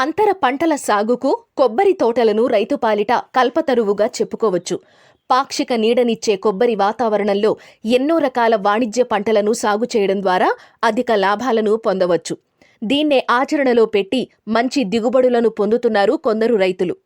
అంతర పంటల సాగుకు కొబ్బరి తోటలను రైతుపాలిట కల్పతరువుగా చెప్పుకోవచ్చు. పాక్షిక నీడనిచ్చే కొబ్బరి వాతావరణంలో ఎన్నో రకాల వాణిజ్య పంటలను సాగు చేయడం ద్వారా అధిక లాభాలను పొందవచ్చు. దీన్నే ఆచరణలో పెట్టి మంచి దిగుబడులను పొందుతున్నారు కొందరు రైతులు.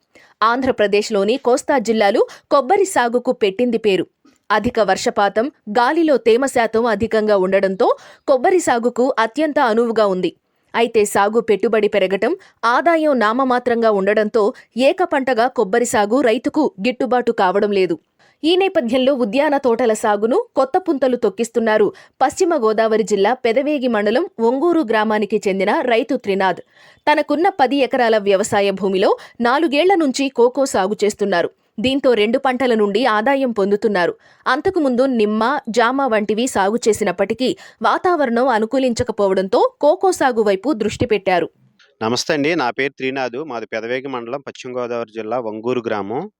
ఆంధ్రప్రదేశ్లోని కోస్తా జిల్లాలు కొబ్బరి సాగుకు పెట్టింది పేరు. అధిక వర్షపాతం గాలిలో తేమ శాతం అధికంగా ఉండడంతో కొబ్బరి సాగుకు అత్యంత అనువుగా ఉంది. అయితే సాగు పెట్టుబడి పెరగటం ఆదాయం నామమాత్రంగా ఉండడంతో ఏక పంటగా కొబ్బరి సాగు రైతుకు గిట్టుబాటు కావడం లేదు. ఈ నేపథ్యంలో ఉద్యాన తోటల సాగును కొత్త పుంతలు తొక్కిస్తున్నారు పశ్చిమ గోదావరి జిల్లా పెదవేగి మండలం ఒంగూరు గ్రామానికి చెందిన రైతు త్రినాథ్. తనకున్న పది ఎకరాల వ్యవసాయ భూమిలో నాలుగేళ్ళ నుంచి కోకో సాగు చేస్తున్నారు. దీంతో రెండు పంటల నుండి ఆదాయం పొందుతున్నారు. అంతకుముందు నిమ్మ జామ వంటివి సాగు చేసినప్పటికీ వాతావరణం అనుకూలించకపోవడంతో కోకో సాగు వైపు దృష్టి పెట్టారు. నమస్తే అండి. నా పేరు త్రీనాథ్. మాది పెదవేగి మండలం పశ్చిమ గోదావరి జిల్లా వంగూరు గ్రామం.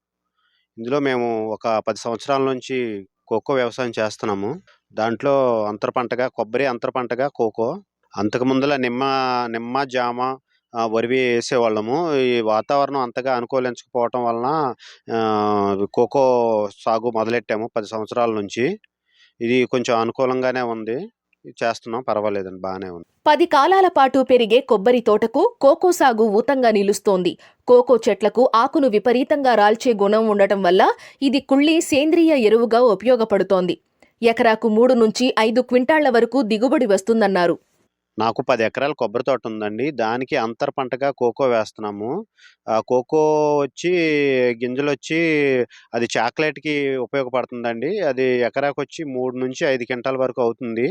ఇందులో మేము ఒక పది సంవత్సరాల నుంచి కోకో వ్యవసాయం చేస్తున్నాము. దాంట్లో అంతర పంటగా కొబ్బరి అంతర పంటగా కోకో. అంతకు ముందుల నిమ్మ నిమ్మ జామ ఆ, వరివి వేసేవాళ్ళము. ఈ వాతావరణం అంతగా అనుకూలించకపోవటం వలన కోకో సాగు మొదలెట్టాము పది సంవత్సరాల నుంచి. ఇది కొంచెం అనుకూలంగానే ఉంది. చేస్తున్నాం పర్వాలేదండి బాగానే ఉంది. పది కాలాల పాటు పెరిగే కొబ్బరి తోటకు కోకో సాగు ఊతంగా నిలుస్తోంది. కోకో చెట్లకు ఆకును విపరీతంగా రాల్చే గుణం ఉండటం వల్ల ఇది కుళ్ళి సేంద్రియ ఎరువుగా ఉపయోగపడుతోంది. ఎకరాకు మూడు నుంచి ఐదు క్వింటాళ్ళ వరకు దిగుబడి వస్తుందన్నారు. నాకు పది ఎకరాల కొబ్బరి తోట ఉందండి. దానికి అంతర పంటగా కోకో వేస్తున్నాము. ఆ కోకో వచ్చి గింజలు వచ్చి అది చాక్లెట్కి ఉపయోగపడుతుందండి. అది ఎకరాకు వచ్చి మూడు నుంచి ఐదు క్వింటాల వరకు అవుతుంది.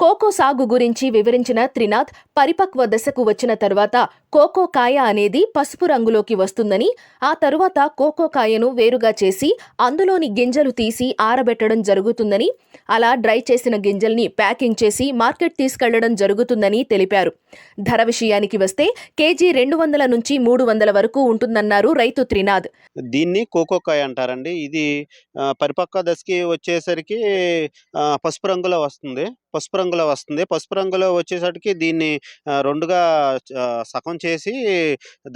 కోకో సాగు గురించి వివరించిన త్రినాథ్ పరిపక్వ దశకు వచ్చిన తర్వాత కోకో కాయ అనేది పసుపు రంగులోకి వస్తుందని ఆ తరువాత కోకో కాయను వేరుగా చేసి అందులోని గింజలు తీసి ఆరబెట్టడం జరుగుతుందని అలా డ్రై చేసిన గింజల్ని ప్యాకింగ్ చేసి మార్కెట్ తీసుకెళ్ళడం జరుగుతుందని తెలిపారు. ధర విషయానికి వస్తే కేజీ రెండు వందల నుంచి మూడు వందల వరకు ఉంటుందన్నారు రైతు త్రినాథ్. దీన్ని కోకోకాయ అంటారండి. ఇది పరిపక్వ దశకి వచ్చేసరికి పసుపు రంగులో వస్తుంది. పసుపు రంగులో వస్తుంది. పసుపు రంగులో వచ్చేసరికి దీన్ని రెండుగా సగం చేసి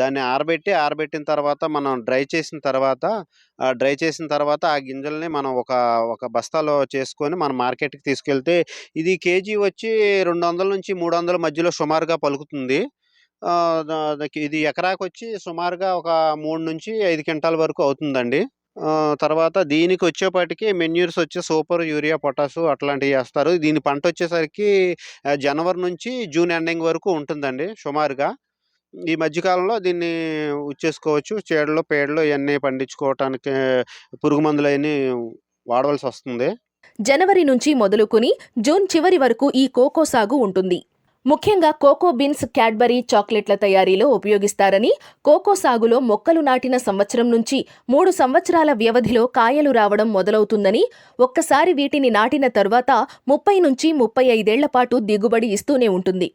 దాన్ని ఆరబెట్టి ఆరబెట్టిన తర్వాత మనం డ్రై చేసిన తర్వాత డ్రై చేసిన తర్వాత ఆ గింజల్ని మనం ఒక ఒక బస్తాలో చేసుకొని మనం మార్కెట్కి తీసుకెళ్తే ఇది కేజీ వచ్చి రెండు వందల నుంచి మూడు వందల మధ్యలో సుమారుగా పలుకుతుంది. ఇది ఎకరాకు వచ్చి సుమారుగా ఒక మూడు నుంచి ఐదు క్వింటాల వరకు అవుతుందండి. తర్వాత దీనికి వచ్చేపాటికి మెన్యూర్స్ వచ్చి సూపర్ యూరియా పొటాసు అట్లాంటివి వేస్తారు. దీని పంట వచ్చేసరికి జనవరి నుంచి జూన్ ఎండింగ్ వరకు ఉంటుందండి సుమారుగా. ఈ మధ్యకాలంలో దీన్ని ఉచ్చేసుకోవచ్చు చేడలో పేడలు ఇవన్నీ పండించుకోవటానికి పురుగు మందులు అవన్నీ వాడవలసి వస్తుంది. జనవరి నుంచి మొదలుకొని జూన్ చివరి వరకు ఈ కోకో సాగు ఉంటుంది. ముఖ్యంగా కోకో బీన్స్ క్యాడ్బరీ చాక్లెట్ల తయారీలో ఉపయోగిస్తారని కోకో సాగులో మొక్కలు నాటిన సంవత్సరం నుంచి మూడు సంవత్సరాల వ్యవధిలో కాయలు రావడం మొదలవుతుందని ఒక్కసారి వీటిని నాటిన తర్వాత ముప్పై నుంచి ముప్పై ఐదేళ్ళ పాటు దిగుబడి ఇస్తూనే ఉంటుంది.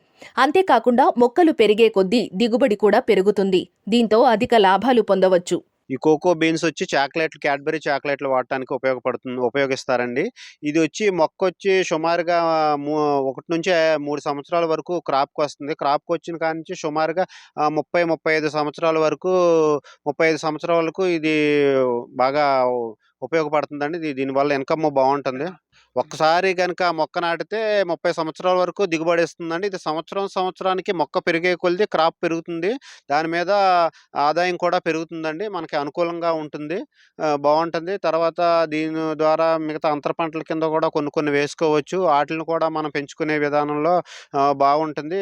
అంతేకాకుండా మొక్కలు పెరిగే కొద్దీ దిగుబడి కూడా పెరుగుతుంది. దీంతో అధిక లాభాలు పొందవచ్చు. ఈ కోకో బీన్స్ వచ్చి చాక్లెట్లు క్యాడ్బరీ చాక్లెట్లు వాడటానికి ఉపయోగపడుతుంది ఉపయోగిస్తారండి. ఇది వచ్చి మొక్క వచ్చి సుమారుగా మూ- ఒకటి నుంచి మూడు సంవత్సరాల వరకు క్రాప్కి వస్తుంది క్రాప్కి వచ్చిన కాడి నుంచి సుమారుగా ముప్పై ముప్పై ఐదు సంవత్సరాల వరకు ముప్పై ఐదు సంవత్సరాల వరకు ఇది బాగా ఉపయోగపడుతుందండి. ఇది దీనివల్ల ఇన్కమ్ బాగుంటుంది. ఒక్కసారి కనుక మొక్క నాటితే ముప్పై సంవత్సరాల వరకు దిగుబడి ఇస్తుందండి ఇది సంవత్సరం సంవత్సరానికి మొక్క పెరిగే కొలిది క్రాప్ పెరుగుతుంది. దాని మీద ఆదాయం కూడా పెరుగుతుందండి. మనకి అనుకూలంగా ఉంటుంది. బాగుంటుంది. తర్వాత దీని ద్వారా మిగతా అంతర పంటల కింద కూడా కొన్ని కొన్ని వేసుకోవచ్చు. వాటిని కూడా మనం పెంచుకునే విధానంలో బాగుంటుంది.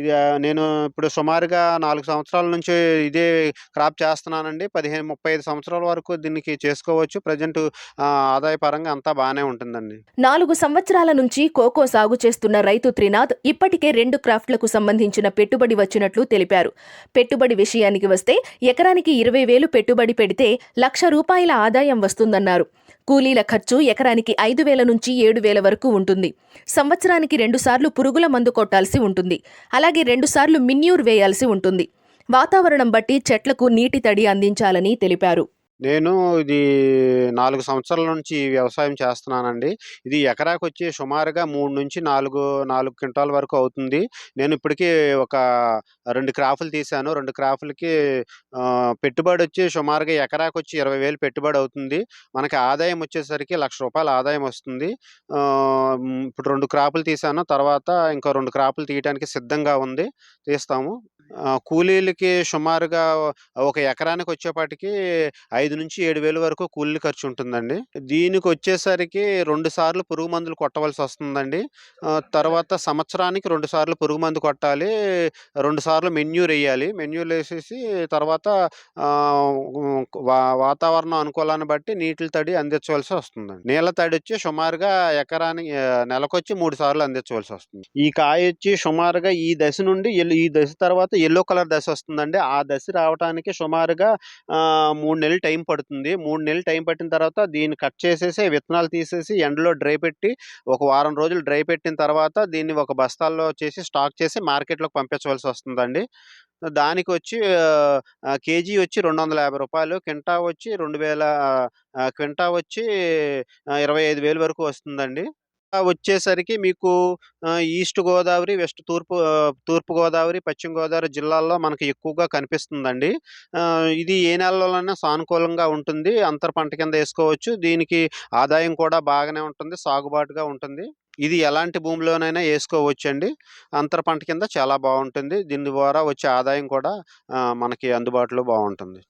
ఇది నేను ఇప్పుడు సుమారుగా నాలుగు సంవత్సరాల నుంచి ఇదే క్రాప్ చేస్తున్నానండి. పదిహేను ముప్పై ఐదు సంవత్సరాల వరకు దీనికి చేసుకోవచ్చు. ప్రజెంట్ ఆదాయ పరంగా అంతా బాగానే ఉంటుందండి. నాలుగు సంవత్సరాల నుంచి కోకో సాగు చేస్తున్న రైతు త్రినాథ్ ఇప్పటికే రెండు క్రాఫ్ట్లకు సంబంధించిన పెట్టుబడి వచ్చినట్లు తెలిపారు. పెట్టుబడి విషయానికి వస్తే ఎకరానికి ఇరవై వేలు పెట్టుబడి పెడితే లక్ష రూపాయల ఆదాయం వస్తుందన్నారు. కూలీల ఖర్చు ఎకరానికి ఐదు వేల నుంచి ఏడు వేల వరకు ఉంటుంది. సంవత్సరానికి రెండుసార్లు పురుగుల మందు కొట్టాల్సి ఉంటుంది. అలాగే రెండుసార్లు మిన్యూర్ వేయాల్సి ఉంటుంది. వాతావరణం బట్టి చెట్లకు నీటి తడి అందించాలని తెలిపారు. నేను ఇది నాలుగు సంవత్సరాల నుంచి వ్యవసాయం చేస్తున్నానండి. ఇది ఎకరాకు వచ్చి సుమారుగా 3-4, 4 క్వింటాల్ వరకు అవుతుంది. నేను ఇప్పటికీ ఒక రెండు క్రాఫ్లు తీశాను. రెండు క్రాఫ్లకి పెట్టుబడి వచ్చి సుమారుగా ఎకరాకు వచ్చి ఇరవై వేలు పెట్టుబడి అవుతుంది మనకి ఆదాయం వచ్చేసరికి లక్ష రూపాయల ఆదాయం వస్తుంది. ఇప్పుడు రెండు క్రాపులు తీశాను. తర్వాత ఇంకా రెండు క్రాపులు తీయటానికి సిద్ధంగా ఉంది. తీస్తాము. కూలీలకి సుమారుగా ఒక ఎకరానికి వచ్చేపాటికి 5,000-7,000 వరకు కూలీల ఖర్చుంటుందండి. దీనికొచ్చేసరికి 2 సార్లు పురుగు మందులు కొట్టవలసొస్తుందండి. ఆహ్, తర్వాత సంవత్సరానికి 2 సార్లు పురుగు మందు కొట్టాలి. 2 సార్లు మెన్యూరెయ్యాలి. వేయాలి తర్వాత ఆహ్, హ్మ్, వా వాతావరణం అనుకూలాన్ని బట్టి నీటిల తడి అందించవలసి వస్తుందండి. నీళ్ళ తడొచ్చి సుమారుగా ఎకరానికి ఆహ్, నెలకొచ్చి 3 సార్లు అందించవలసొస్తుంది. ఈ కాయొచ్చి సుమారుగా ఈ దశ నుండి ఎల్ ఈ దశ తర్వాత ఎల్లో కలర్ దశొస్తుందండి. ఆ దశ రావటానికి సుమారుగా మూడు నెలలు టైం పడుతుంది. మూడు నెలలు టైం పట్టిన తర్వాత దీన్ని కట్ చేసేసి, విత్తనాలు తీసేసి ఎండలో డ్రై పెట్టి, ఒక వారం రోజులు డ్రై పెట్టిన తర్వాత దీన్ని ఒక బస్తాల్లో చేసి స్టాక్ చేసి మార్కెట్‌లోకి పంపించవలసి వస్తుందండి దానికి వచ్చి కేజీ వచ్చి రెండు వందల యాభై రూపాయలు క్వింటా వచ్చి రెండు వేల క్వింటా వచ్చి ఇరవై ఐదు వేలు వరకు వస్తుందండి. వచ్చేసరికి మీకు ఈస్ట్ గోదావరి, వెస్ట్ తూర్పు తూర్పు గోదావరి, పశ్చిమ గోదావరి జిల్లాల్లో మనకు ఎక్కువగా కనిపిస్తుందండి. ఇది ఏ నెలలోనైనా సానుకూలంగా ఉంటుంది. అంతర పంట కింద వేసుకోవచ్చు దీనికి ఆదాయం కూడా బాగానే ఉంటుంది. సాగుబాటుగా ఉంటుంది. ఇది ఎలాంటి భూమిలోనైనా ఏసుకోవచ్చండి. అంతర పంట కింద చాలా బాగుంటుంది దీని ద్వారా వచ్చే ఆదాయం కూడా మనకి అందుబాటులో బాగుంటుంది